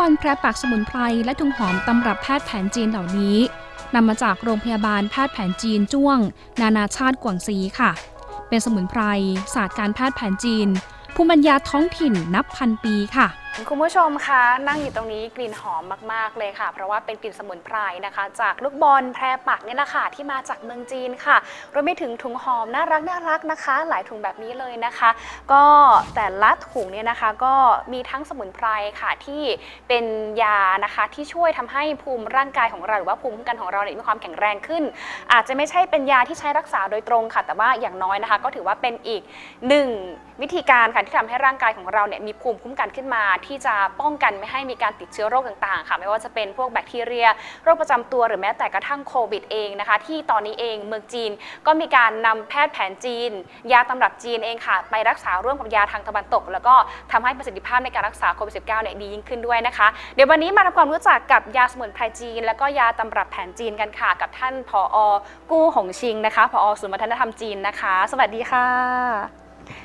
บอลแพรปักสมุนไพรและถุงหอมตำรับแพทย์แผนจีนเหล่านี้นำมาจากโรงพยาบาลแพทย์แผนจีนจ้วง นานาชาติกวางซีค่ะ เป็นสมุนไพรศาสตร์การแพทย์แผนจีนภูมิปัญญาท้องถิ่นนับพันปีค่ะคุณผู้ชมคะนั่งอยู่ตรงนี้กลิ่นหอมมาก ๆ เลยค่ะ เพราะว่าเป็นกลิ่นสมุนไพรนะคะ จากลูกบอลแพรปักเนี่ยแหละค่ะที่มาจากเมืองจีนค่ะรวมไปถึงถุงหอมน่ารักน่ารักนะคะ หลายถุงแบบนี้เลยนะคะ ก็แต่ละถุงเนี่ยนะคะก็มีทั้งสมุนไพรค่ะที่เป็นยานะคะที่ช่วยทำให้ภูมิร่างกายของเราหรือว่าภูมิคุ้มกันของเราเนี่ยมีความแข็งแรงขึ้น อาจจะไม่ใช่เป็นยาที่ใช้รักษาโดยตรงค่ะ แต่ว่าอย่างน้อยนะคะ ก็ถือว่าเป็นอีกหนึ่งวิธีการค่ะที่ทำให้ร่างกายของเราเนี่ยมีภูมิคุ้มกันขึ้นมาที่จะป้องกันไม่ให้มีการติดเชื้อโรคต่างๆ ค่ะ ไม่ว่าจะเป็นพวกแบคทีเรีย โรคประจำตัวหรือแม้แต่กระทั่งโควิดเองนะคะ ที่ตอนนี้เองเมืองจีนก็มีการนำแพทย์แผนจีน ยาตำรับจีนเองค่ะ ไปรักษาร่วมกับยาทางตะวันตก แล้วก็ทำให้ประสิทธิภาพในการรักษาโควิด -19 เนี่ยดียิ่งขึ้นด้วยนะคะเดี๋ยววันนี้มาทำความรู้จักกับยาสมุนไพรจีน แล้วก็ยาตำรับแผนจีนกันค่ะ กับท่านผอกู้หงชิงนะคะผอศูนย์วัฒนธรรมจีนนะคะ สวัสดีค่ะ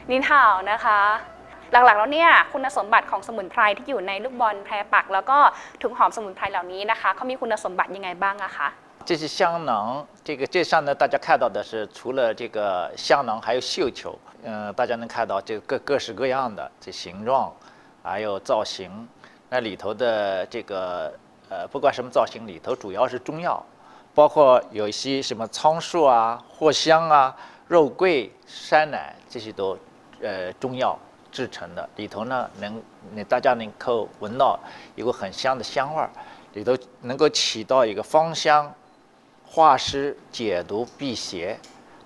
นินห่าวนะคะ หลักๆ แล้วเนี่ยคุณสมบัติของสมุนไพรที่อยู่ในลูกบอลแพรปัก แล้วก็ถุงหอมสมุนไพรเหล่านี้นะคะเขามีคุณสมบัติยังไงบ้างอะคะ 这是香囊，这个这上呢，大家看到的是除了这个香囊，还有绣球，嗯、大家能看到这个各各式各样的这形状，还有造型。那里头的这个呃，不管什么造型，里头主要是中药，包括有一些什么苍术啊、藿香啊、肉桂、山奶，这些都呃中药 制成的。里头呢，能那大家能够闻到有个很香的香味儿，里头能够起到一个芳香。化湿、解毒、辟邪，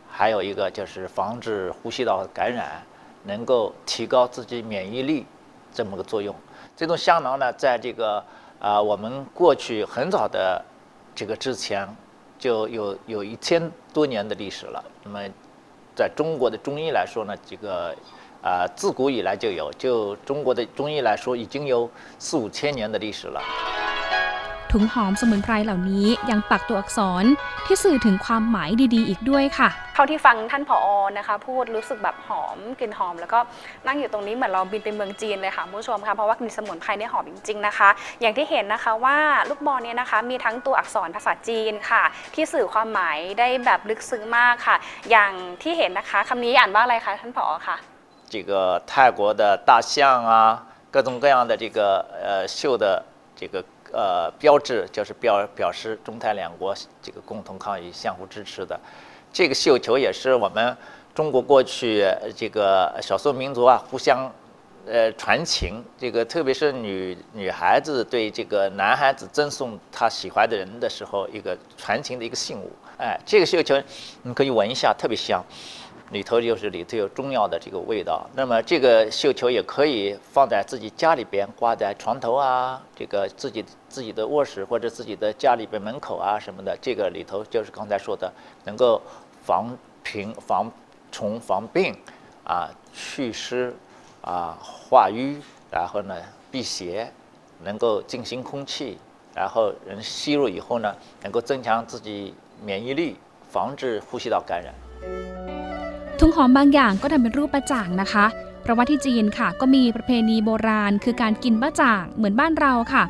还有一个就是防止呼吸道感染，能够提高自己免疫力这么个作用。这种香囊呢，在这个啊、我们过去很早的这个之前就有有一千多年的历史了。那么，在中国的中医来说呢，这个啊、自古以来就有，就中国的中医来说，已经有四五千年的历史了。 ถุงหอมสมุนไพรเหล่านี้ยังปักตัวอักษรที่สื่อถึงความหมายดีๆ อีกด้วยค่ะ เท่าที่ฟังท่านผอนะคะ พูดรู้สึกแบบหอมกลิ่นหอม แล้วก็นั่งอยู่ตรงนี้เหมือนเราบินไปเมืองจีนเลยค่ะคุณผู้ชมค่ะเพราะว่ากลิ่นสมุนไพรเนี่ยหอมจริงๆนะคะ อย่างที่เห็นนะคะว่าลูกบอลเนี่ยนะคะ มีทั้งตัวอักษรภาษาจีนค่ะ ที่สื่อความหมายได้แบบลึกซึ้งมากค่ะ อย่างที่เห็นนะคะคำนี้อ่านว่าอะไรคะท่านผอคะ 这个泰国的大象啊，各种各样的这个呃绣的这个呃标志，就是表表示中泰两国这个共同抗疫、相互支持的。这个绣球也是我们中国过去这个少数民族啊互相呃传情，这个特别是女女孩子对这个男孩子赠送他喜欢的人的时候，一个传情的一个信物。哎，这个绣球你可以闻一下，特别香。里头就是里头有中药的这个味道。那么这个绣球也可以放在自己家里边，挂在床头啊，这个自己自己的卧室或者自己的家里边门口啊什么的。这个里头就是刚才说的，能够防贫、防虫、防病啊，祛湿啊，化瘀，然后呢辟邪，能够净新空气，然后人吸入以后呢，能够增强自己免疫力，防止呼吸道感染。 ถุงหอมบางอย่างก็ทำเป็นรูปประจ่างนะคะ เพราะว่าที่จีนค่ะ ก็มีประเพณีโบราณ คือการกินบะจ่างเหมือนบ้านเราค่ะ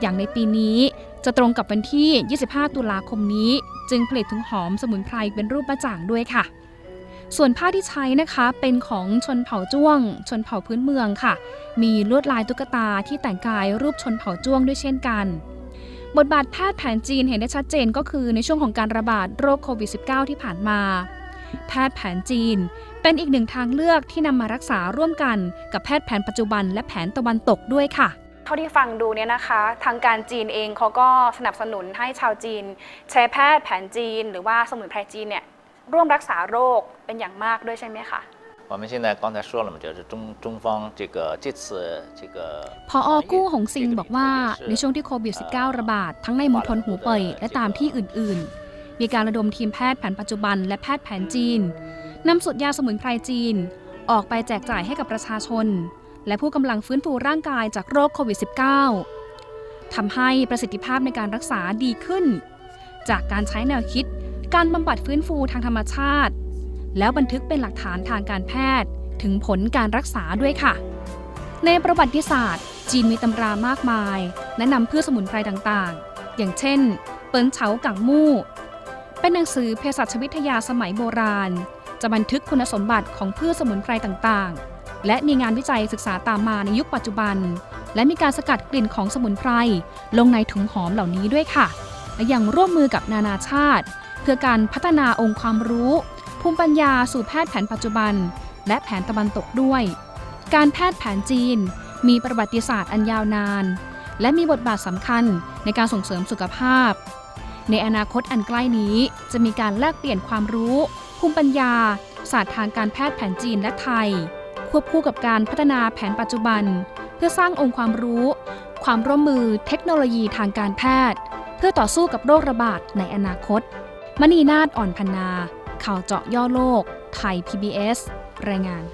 อย่างในปีนี้จะตรงกับวันที่ 25 ตุลาคมนี้ จึงผลิตถุงหอมสมุนไพรเป็นรูปประจ่างด้วยค่ะ ส่วนผ้าที่ใช้นะคะเป็นของชนเผ่าจ้วง ชนเผ่าพื้นเมืองค่ะ มีลวดลายตุ๊กตาที่แต่งกายรูปชนเผ่าจ้วงด้วยเช่นกันบทบาทแพทย์แผนจีนเห็นได้ชัดเจนก็คือในช่วงของการระบาดโรคโควิด -19 ที่ผ่านมา แพทย์แผนจีน เป็นอีกหนึ่งทางเลือกที่นำมารักษาร่วมกันกับแพทย์แผนปัจจุบันและแผนตะวันตกด้วยค่ะ เท่าที่ฟังดูเนี่ยนะคะ ทางการจีนเองเขาก็สนับสนุนให้ชาวจีน ใช้แพทย์แผนจีน หรือว่าสมุนไพรจีนเนี่ยร่วมรักษาโรคเป็นอย่างมากด้วยใช่ไหมคะ 我们现在刚才说了嘛，就是中中方这个这次这个 พออกู้หงซิงบอกว่าในช่วงที่โควิด -19 ระบาด ทั้งในมณฑลหูเป่ยและตามที่อื่นๆ มีการระดมทีมแพทย์แผนปัจจุบันและแพทย์แผนจีนนำสูตรยาสมุนไพรจีน ออกไปแจกจ่ายให้กับประชาชน และผู้กำลังฟื้นฟูร่างกายจากโรคโควิด -19 ทำให้ประสิทธิภาพในการรักษาดีขึ้น จากการใช้แนวคิด การบำบัดฟื้นฟูทางธรรมชาติ แล้วบันทึกเป็นหลักฐานทางการแพทย์ ถึงผลการรักษาด้วยค่ะ ในประวัติศาสตร์ จีนมีตำรามากมาย แนะนำพืชสมุนไพรต่างๆ อย่างเช่น เปิ้นเฉากังมู่ เป็นหนังสือเภสัชวิทยาสมัยโบราณ จะบันทึกคุณสมบัติของพืชสมุนไพรต่างๆ และมีงานวิจัยศึกษาตามมาในยุคปัจจุบัน และมีการสกัดกลิ่นของสมุนไพรลงในถุงหอมเหล่านี้ด้วยค่ะ และยังร่วมมือกับนานาชาติ เพื่อการพัฒนาองค์ความรู้ ภูมิปัญญาสู่แพทย์แผนปัจจุบัน และแผนตะวันตกด้วย การแพทย์แผนจีน มีประวัติศาสตร์อันยาวนาน และมีบทบาทสำคัญในการส่งเสริมสุขภาพ ในอนาคตอันใกล้นี้ จะมีการแลกเปลี่ยนความรู้ ภูมิปัญญา ศาสตร์ทางการแพทย์แผนจีนและไทย ควบคู่กับการพัฒนาแผนปัจจุบัน เพื่อสร้างองค์ความรู้ ความร่วมมือเทคโนโลยีทางการแพทย์ เพื่อต่อสู้กับโรคระบาดในอนาคต มณีนาฏอ่อนพันนา ข่าวเจาะย่อโลก ไทย PBS รายงาน